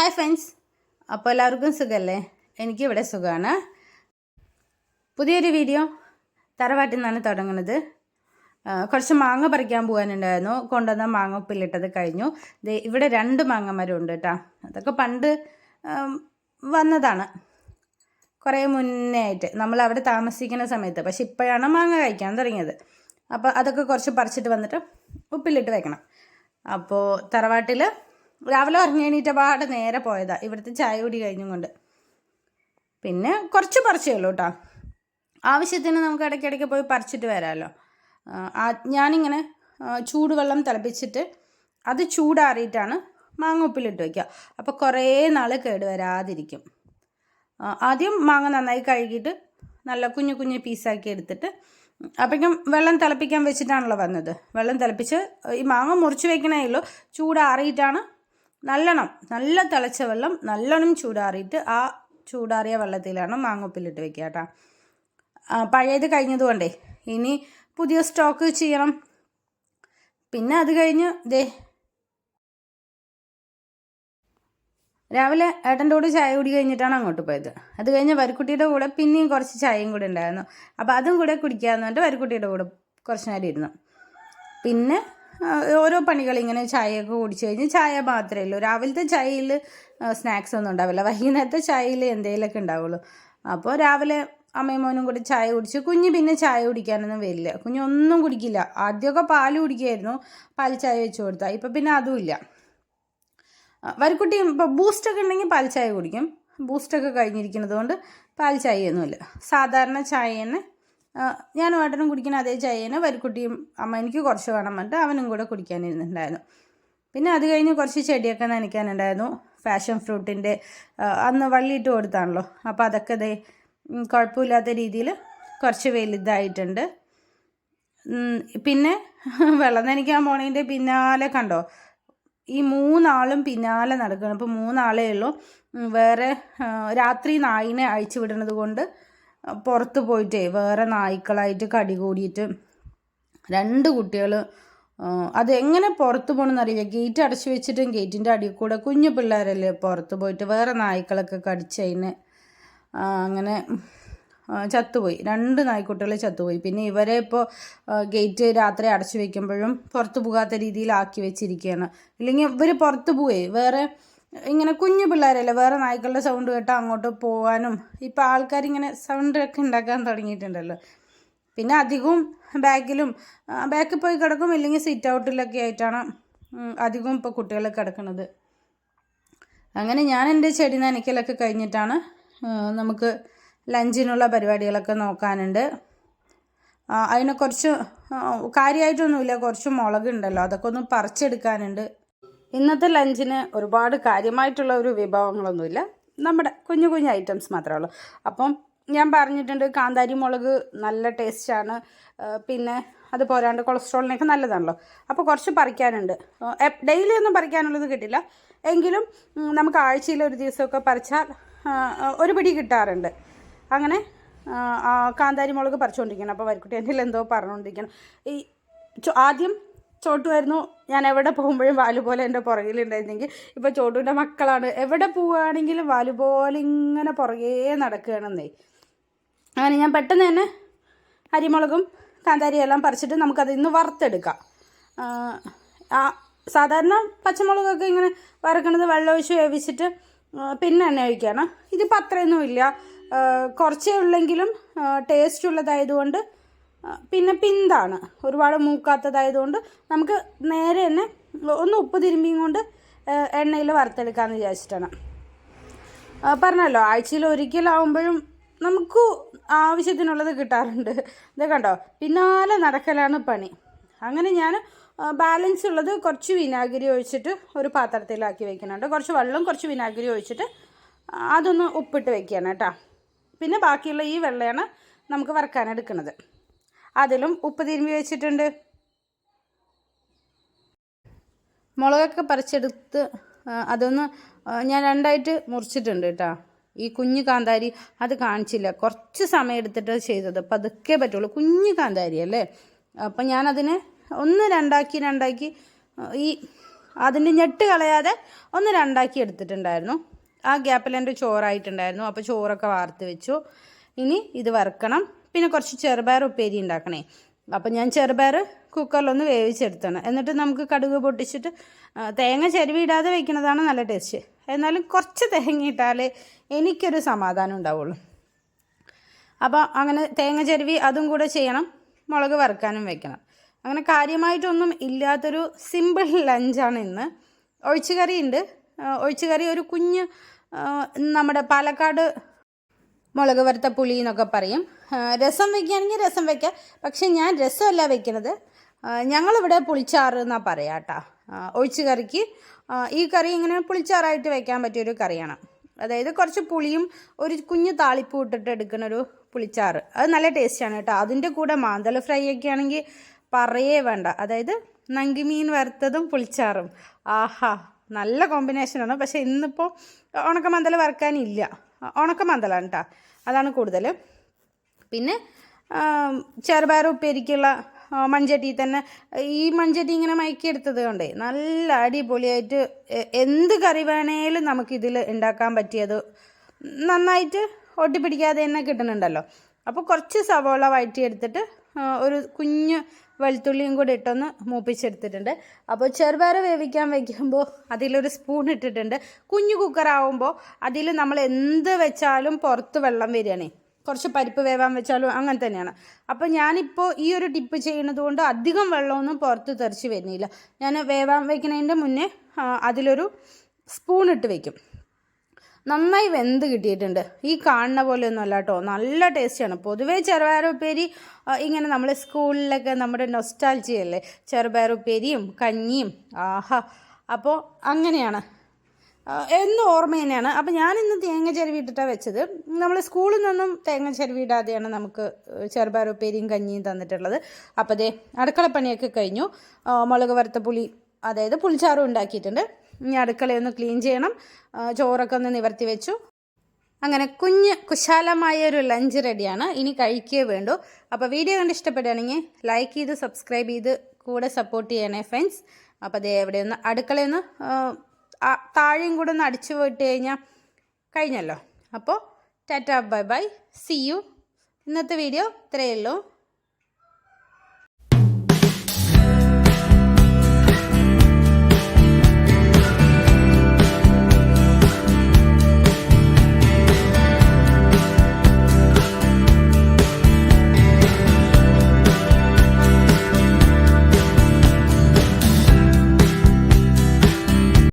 Hi friends അപ്പോൾ എല്ലാവർക്കും സുഖമല്ലേ എനിക്കിവിടെ സുഖമാണ് പുതിയൊരു വീഡിയോ തറവാട്ടിൽ നിന്നാണ് തുടങ്ങുന്നത് കുറച്ച് മാങ്ങ പറിക്കാൻ പോകാനുണ്ടായിരുന്നു. കൊണ്ടുവന്ന മാങ്ങ ഉപ്പിലിട്ടത് കഴിഞ്ഞു ഇവിടെ രണ്ട് മാങ്ങ ഉണ്ട് കേട്ടോ അതൊക്കെ പണ്ട് വന്നതാണ്. കുറേ മുന്നേ ആയിട്ട്. നമ്മൾ അവിടെ താമസിക്കുന്ന സമയത്ത്. പക്ഷെ ഇപ്പോഴാണ് മാങ്ങ കഴിക്കാൻ തുടങ്ങിയത്. അപ്പോൾ അതൊക്കെ കുറച്ച് പറിച്ചിട്ട് വന്നിട്ട് ഉപ്പിലിട്ട് വെക്കണം. അപ്പോൾ തറവാട്ടിൽ രാവിലെ ഉറങ്ങി എണീറ്റ പാടെ നേരെ പോയതാ. ഇവിടുത്തെ ചായ കുടി കഴിഞ്ഞും കൊണ്ട്. പിന്നെ കുറച്ച് പറിച്ചേ ഉള്ളൂ കേട്ടോ ആവശ്യത്തിന് നമുക്ക് ഇടയ്ക്കിടയ്ക്ക് പോയി പറിച്ചിട്ട് വരാമല്ലോ ഞാനിങ്ങനെ ചൂടുവെള്ളം തിളപ്പിച്ചിട്ട് അത് ചൂടാറിയിട്ടാണ് മാങ്ങ ഉപ്പിലിട്ട് വയ്ക്കുക അപ്പോൾ കുറേ നാൾ കേട് വരാതിരിക്കും. ആദ്യം മാങ്ങ നന്നായി കഴുകിയിട്ട് നല്ല കുഞ്ഞു കുഞ്ഞു പീസാക്കി എടുത്തിട്ട് അപ്പോഴേക്കും വെള്ളം തിളപ്പിക്കാൻ വെച്ചിട്ടാണല്ലോ വന്നത്. വെള്ളം തിളപ്പിച്ച് ഈ മാങ്ങ മുറിച്ച് വെക്കണേ ഉള്ളൂ. ചൂടാറിയിട്ടാണ് നല്ലോണം നല്ല തിളച്ച വെള്ളം നല്ലോണം ചൂടാറിയിട്ട് ആ ചൂടാറിയ വെള്ളത്തിലാണ് മാങ്ങപ്പില്ലിട്ട് വെക്കുക കേട്ടോ. പഴയത് കഴിഞ്ഞതുകൊണ്ടേ ഇനി പുതിയ സ്റ്റോക്ക് ചെയ്യണം. പിന്നെ അത് കഴിഞ്ഞ് ദേ രാവിലെ ഏട്ടന്റെ കൂടെ ചായ കുടി കഴിഞ്ഞിട്ടാണ് അങ്ങോട്ട് പോയത്. അത് കഴിഞ്ഞ് വരിക്കുട്ടിയുടെ കൂടെ പിന്നെയും കുറച്ച് ചായയും കൂടെ ഉണ്ടായിരുന്നു. അപ്പോൾ അതും കൂടെ കുടിക്കാമെന്ന് പറഞ്ഞിട്ട് വരിക്കുട്ടിയുടെ കൂടെ കുറച്ച് നേരം ഇരുന്നു. പിന്നെ ഓരോ പണികൾ ഇങ്ങനെ ചായയൊക്കെ കുടിച്ച് കഴിഞ്ഞ് ചായ മാത്രമേ ഉള്ളൂ. രാവിലത്തെ ചായയിൽ സ്നാക്സ് ഒന്നും ഉണ്ടാവില്ല. വൈകുന്നേരത്തെ ചായയിൽ എന്തെങ്കിലുമൊക്കെ ഉണ്ടാവുള്ളൂ. അപ്പോൾ രാവിലെ അമ്മയും മോനും കൂടി ചായ കുടിച്ച് കുഞ്ഞ് പിന്നെ ചായ കുടിക്കാനൊന്നും വരില്ല. കുഞ്ഞ് ഒന്നും കുടിക്കില്ല. ആദ്യമൊക്കെ പാൽ കുടിക്കുമായിരുന്നു പാൽ ചായ വെച്ച് കൊടുത്താൽ ഇപ്പം പിന്നെ അതുമില്ല വരിക്കുട്ടി ഇപ്പോൾ ബൂസ്റ്റൊക്കെ ഉണ്ടെങ്കിൽ പാൽ ചായ കുടിക്കും. ബൂസ്റ്റൊക്കെ കഴിഞ്ഞിരിക്കുന്നത് കൊണ്ട് പാൽ ചായയൊന്നുമില്ല. സാധാരണ ചായ തന്നെ ഞാനും ഏട്ടനും കുടിക്കുന്ന അതേ ചായേനെ വരിക്കുട്ടിയും അമ്മ എനിക്ക് കുറച്ച് വേണം പറഞ്ഞിട്ട് അവനും കൂടെ കുടിക്കാനിരുന്നുണ്ടായിരുന്നു. പിന്നെ അത് കഴിഞ്ഞ് കുറച്ച് ചെടിയൊക്കെ നനയ്ക്കാനുണ്ടായിരുന്നു. ഫാഷൻ ഫ്രൂട്ടിന്റെ അന്ന് വള്ളിയിട്ട് കൊടുത്താണല്ലോ. അപ്പോൾ അതൊക്കെ ഉം, കുഴപ്പമില്ലാത്ത രീതിയിൽ കുറച്ച് വലുതായിട്ടുണ്ട്. പിന്നെ വെള്ളം നനയ്ക്കാൻ പോണതിന്റെ പിന്നാലെ കണ്ടോ? ഈ മൂന്നാളും പിന്നാലെ നടക്കണം ഇപ്പോൾ മൂന്നാളേ ഉള്ളൂ. വേറെ രാത്രി നായിനെ അഴിച്ചു വിടുന്നത് കൊണ്ട് പുറത്ത് പോയിട്ടേ വേറെ നായ്ക്കളായിട്ട് കടി കൂടിയിട്ട് രണ്ട് കുട്ടികൾ അതെങ്ങനെ പുറത്ത് പോകണമെന്ന് അറിയില്ല. ഗേറ്റ് അടച്ചു വെച്ചിട്ടും ഗേറ്റിന്റെ അടിയിൽ കൂടെ കുഞ്ഞു പിള്ളേരല്ലേ പുറത്ത് പോയിട്ട് വേറെ നായ്ക്കളൊക്കെ കടിച്ചതിന് അങ്ങനെ ചത്തുപോയി. രണ്ട് നായ്ക്കുട്ടികൾ ചത്തുപോയി. പിന്നെ ഇവരെ ഇപ്പോൾ ഗേറ്റ് രാത്രി അടച്ചു വെക്കുമ്പോഴും പുറത്ത് പോകാത്ത രീതിയിലാക്കി വെച്ചിരിക്കുകയാണ്. ഇല്ലെങ്കിൽ ഇവർ പുറത്ത് പോയി വേറെ ഇങ്ങനെ കുഞ്ഞു പിള്ളേരല്ലേ വേറെ നായ്ക്കളുടെ സൗണ്ട് കേട്ട് അങ്ങോട്ട് പോകാനും ഇപ്പോൾ ആൾക്കാരിങ്ങനെ സൗണ്ടൊക്കെ ഉണ്ടാക്കാൻ തുടങ്ങിയിട്ടുണ്ടല്ലോ. പിന്നെ അധികവും ബാക്കിലും ബാക്കിൽ പോയി കിടക്കും ഇല്ലെങ്കിൽ സീറ്റ് ഔട്ടിലൊക്കെ ആയിട്ടാണ് അധികവും ഇപ്പോൾ കുട്ടികൾ കിടക്കുന്നത്. അങ്ങനെ ഞാൻ എന്റെ ചെടി നനയ്ക്കലൊക്കെ കഴിഞ്ഞിട്ടാണ് നമുക്ക് ലഞ്ചിനുള്ള പരിപാടികളൊക്കെ നോക്കാനുണ്ട്. അതിനെ കുറച്ച് കാര്യമായിട്ടൊന്നുമില്ല കുറച്ച് മുളകുണ്ടല്ലോ അതൊക്കെ ഒന്ന് പറിച്ചെടുക്കാനുണ്ട്. ഇന്നത്തെ ലഞ്ചിന് ഒരുപാട് കാര്യമായിട്ടുള്ള ഒരു വിഭവങ്ങളൊന്നുമില്ല. നമ്മുടെ കുഞ്ഞു കുഞ്ഞു ഐറ്റംസ് മാത്രമേ ഉള്ളൂ. അപ്പം ഞാൻ പറഞ്ഞിട്ടുണ്ട് കാന്താരി മുളക് നല്ല ടേസ്റ്റാണ്. പിന്നെ അത് പോരാണ്ട് കൊളസ്ട്രോളിനൊക്കെ നല്ലതാണല്ലോ. അപ്പോൾ കുറച്ച് പറിക്കാനുണ്ട്. ഡെയിലി ഒന്നും പറിക്കാനുള്ളത് കിട്ടില്ല. എങ്കിലും നമുക്ക് ആഴ്ചയിൽ ഒരു ദിവസമൊക്കെ പറിച്ചാൽ ഒരു പിടി കിട്ടാറുണ്ട്. അങ്ങനെ കാന്താരി മുളക് പറിച്ചുകൊണ്ടിരിക്കണം അപ്പോൾ വരിക്കുട്ടി എന്റെ എന്തോ പറഞ്ഞുകൊണ്ടിരിക്കണം ഈ ആദ്യം ചോട്ടുമായിരുന്നു ഞാൻ എവിടെ പോകുമ്പോഴും വാലു പോലെ എന്റെ പുറകിലുണ്ടായിരുന്നെങ്കിൽ ഇപ്പോൾ ചോട്ടുവിന്റെ മക്കളാണ്. എവിടെ പോവുകയാണെങ്കിലും വാലു പോലെ ഇങ്ങനെ പുറകേ നടക്കുകയാണെന്നേ. അങ്ങനെ ഞാൻ പെട്ടെന്ന് തന്നെ അരിമുളകും കാന്താരിയും എല്ലാം പറിച്ചിട്ട് നമുക്കത് ഇന്ന് വറുത്തെടുക്കാം. ആ, സാധാരണ പച്ചമുളകൊക്കെ ഇങ്ങനെ വറുക്കണത് വെള്ളമൊഴിച്ച് വേവിച്ചിട്ട് പിന്നെ എണ്ണ ഒഴിക്കുകയാണ്. ഇതിപ്പോൾ അത്രയൊന്നുമില്ല കുറച്ചേ ഉള്ളെങ്കിലും ടേസ്റ്റ് ഉള്ളതായതുകൊണ്ട് പിന്നെ പിന്താണ്. ഒരുപാട് മൂക്കാത്തതായതുകൊണ്ട് നമുക്ക് നേരെ തന്നെ ഒന്ന് ഉപ്പ് തിരുമ്പിയും കൊണ്ട് എണ്ണയിൽ വറുത്തെടുക്കാമെന്ന് വിചാരിച്ചിട്ടാണ്. പറഞ്ഞല്ലോ ആഴ്ചയിൽ ഒരിക്കലാവുമ്പോഴും നമുക്ക് ആവശ്യത്തിനുള്ളത് കിട്ടാറുണ്ട്. ഇത് കണ്ടോ? പിന്നാലെ നടക്കലാണ് പണി. അങ്ങനെ ഞാൻ ബാലൻസ് ഉള്ളത് കുറച്ച് വിനാഗിരി ഒഴിച്ചിട്ട് ഒരു പാത്രത്തിലാക്കി വെക്കുന്നുണ്ട്. കുറച്ച് വെള്ളം കുറച്ച് വിനാഗിരി ഒഴിച്ചിട്ട് അതൊന്ന് ഉപ്പിട്ട് വെക്കുകയാണ് കേട്ടോ. പിന്നെ ബാക്കിയുള്ള ഈ വെള്ളയാണ് നമുക്ക് വറുക്കാൻ എടുക്കുന്നത് അതിലും ഉപ്പ് തിരുമ്പി വെച്ചിട്ടുണ്ട്. മുളകൊക്കെ പറിച്ചെടുത്ത് അതൊന്ന് ഞാൻ രണ്ടായിട്ട് മുറിച്ചിട്ടുണ്ട് കേട്ടോ. ഈ കുഞ്ഞു കാന്താരി അത് കാണിച്ചില്ല. കുറച്ച് സമയം എടുത്തിട്ട് ചെയ്തത്. പതുക്കെ പറ്റുള്ളൂ. കുഞ്ഞു കാന്താരി അല്ലേ? അപ്പം ഞാനതിനെ ഒന്ന് രണ്ടാക്കി രണ്ടാക്കി ഈ അതിന്റെ ഞെട്ട് കളയാതെ ഒന്ന് രണ്ടാക്കി എടുത്തിട്ടുണ്ടായിരുന്നു. ആ ഗ്യാപ്പിൽ എന്റെ ചോറായിട്ടുണ്ടായിരുന്നു. അപ്പോൾ ചോറൊക്കെ വാർത്ത് വെച്ചു. ഇനി ഇത് വറുക്കണം. പിന്നെ കുറച്ച് ചെറുപയർ ഉപ്പേരി ഉണ്ടാക്കണേ. അപ്പം ഞാൻ ചെറുപയർ കുക്കറിലൊന്ന് വേവിച്ചെടുത്താണ്. എന്നിട്ട് നമുക്ക് കടുക് പൊട്ടിച്ചിട്ട് തേങ്ങ ചെരുവിടാതെ വെക്കുന്നതാണ് നല്ല ടേസ്റ്റ്. എന്നാലും കുറച്ച് തേങ്ങ ഇട്ടാലേ എനിക്കൊരു സമാധാനം ഉണ്ടാവുള്ളൂ. അപ്പോൾ അങ്ങനെ തേങ്ങ ചെരുവി അതും കൂടെ ചെയ്യണം മുളക് വറുക്കാനും വെക്കണം. അങ്ങനെ കാര്യമായിട്ടൊന്നും ഇല്ലാത്തൊരു സിമ്പിൾ ലഞ്ചാണ് ഇന്ന്. ഒഴിച്ചുകറി ഉണ്ട് ഒഴിച്ചുകറി ഒരു കുഞ്ഞ് നമ്മുടെ പാലക്കാട് മുളക് വറുത്ത പുളി എന്നൊക്കെ പറയും. രസം വയ്ക്കുകയാണെങ്കിൽ രസം വയ്ക്കാം പക്ഷെ ഞാൻ രസമല്ല വയ്ക്കുന്നത് ഞങ്ങളിവിടെ പുളിച്ചാറ് എന്നാണ് പറയാം കേട്ടോ ഒഴിച്ച് കറിക്ക്. ഈ കറി ഇങ്ങനെ പുളിച്ചാറായിട്ട് വയ്ക്കാൻ പറ്റിയൊരു കറിയാണ്. അതായത് കുറച്ച് പുളിയും ഒരു കുഞ്ഞു താളിപ്പൂ ഇട്ടിട്ട് എടുക്കുന്ന ഒരു പുളിച്ചാറ്. അത് നല്ല ടേസ്റ്റാണ് കേട്ടോ. അതിന്റെ കൂടെ മാന്തൽ ഫ്രൈ ഒക്കെ ആണെങ്കിൽ പറയേ വേണ്ട. അതായത് നങ്കിമീൻ വറുത്തതും പുളിച്ചാറും. ആഹാ നല്ല കോമ്പിനേഷനാണ്. പക്ഷേ ഇന്നിപ്പോൾ ഉണക്കമന്തൽ വറുക്കാനില്ല. ഉണക്കമന്തലാണ് കേട്ടോ അതാണ് കൂടുതൽ പിന്നെ ചെറുപയർ ഉപ്പേരിക്കുള്ള മൺചട്ടി തന്നെ ഈ മൺചട്ടി ഇങ്ങനെ മയക്കിയെടുത്തത് കൊണ്ടേ നല്ല അടിപൊളിയായിട്ട് എന്ത് കറി വേണേലും നമുക്കിതിൽ ഉണ്ടാക്കാൻ പറ്റിയത് നന്നായിട്ട് ഒട്ടിപ്പിടിക്കാതെ തന്നെ കിട്ടുന്നുണ്ടല്ലോ. അപ്പോൾ കുറച്ച് സവോള വഴറ്റിയെടുത്തിട്ട് ഒരു കുഞ്ഞ് വെളുത്തുള്ളിയും കൂടി ഇട്ടൊന്ന് മൂപ്പിച്ചെടുത്തിട്ടുണ്ട്. അപ്പോൾ ചെറുപയർ വേവിക്കാൻ വയ്ക്കുമ്പോൾ അതിലൊരു സ്പൂൺ ഇട്ടിട്ടുണ്ട്. കുഞ്ഞു കുക്കറാവുമ്പോൾ അതിൽ നമ്മൾ എന്ത് വെച്ചാലും പുറത്ത് വെള്ളം വരികയാണേ. കുറച്ച് പരിപ്പ് വേവാൻ വെച്ചാലും അങ്ങനെ തന്നെയാണ്. അപ്പോൾ ഞാനിപ്പോൾ ഈ ഒരു ടിപ്പ് ചെയ്യുന്നത് കൊണ്ട് അധികം വെള്ളമൊന്നും പുറത്ത് തെറിച്ച് വരുന്നില്ല. ഞാൻ വേവാൻ വയ്ക്കുന്നതിന്റെ മുന്നേ അതിലൊരു സ്പൂൺ ഇട്ട് വെക്കും നന്നായി വെന്ത് കിട്ടിയിട്ടുണ്ട്. ഈ കാണുന്ന പോലെയൊന്നും അല്ല കേട്ടോ. നല്ല ടേസ്റ്റിയാണ്. പൊതുവേ ചെറുപയർ ഉപ്പേരി ഇങ്ങനെ നമ്മൾ സ്കൂളിലൊക്കെ നമ്മുടെ നൊസ്റ്റാൾജിയല്ലേ ചെറുപയർ ഉപ്പേരിയും കഞ്ഞിയും ആഹാ. അപ്പോൾ അങ്ങനെയാണ്. എന്ന് ഓർമ്മ തന്നെയാണ്. അപ്പം ഞാനിന്ന് തേങ്ങ ചിരവിയിട്ടിട്ടാണ് വെച്ചത്. നമ്മൾ സ്കൂളിൽ നിന്നും തേങ്ങ ചിരവിയിടാതെയാണ് നമുക്ക് ചെറുപയർ ഉപ്പേരിയും കഞ്ഞിയും തന്നിട്ടുള്ളത്. അപ്പോൾ അതേ അടുക്കളപ്പണിയൊക്കെ കഴിഞ്ഞു. മുളക് വറുത്ത പുളി അതായത് പുളിച്ചാറും ഉണ്ടാക്കിയിട്ടുണ്ട്. ഇനി അടുക്കളയൊന്ന് ക്ലീൻ ചെയ്യണം. ചോറൊക്കെ ഒന്ന് നിവർത്തി വെച്ചു. അങ്ങനെ കുഞ്ഞ് കുശാലമായ ഒരു ലഞ്ച് റെഡിയാണ് ഇനി കഴിക്കുകയേ വേണ്ടു. അപ്പോൾ വീഡിയോ കണ്ട് ഇഷ്ടപ്പെടുകയാണെങ്കിൽ ലൈക്ക് ചെയ്ത് സബ്സ്ക്രൈബ് ചെയ്ത് കൂടെ സപ്പോർട്ട് ചെയ്യണേ ഫ്രണ്ട്സ് അപ്പോൾ അതേ എവിടെ ഒന്ന് അടുക്കളയൊന്ന് താഴെയും കൂടെ ഒന്ന് അടിച്ചു പോയിട്ട് കഴിഞ്ഞാൽ കഴിഞ്ഞല്ലോ. അപ്പോൾ tata bye bye see you ഇന്നത്തെ വീഡിയോ ഇത്രയേ ഉള്ളൂ.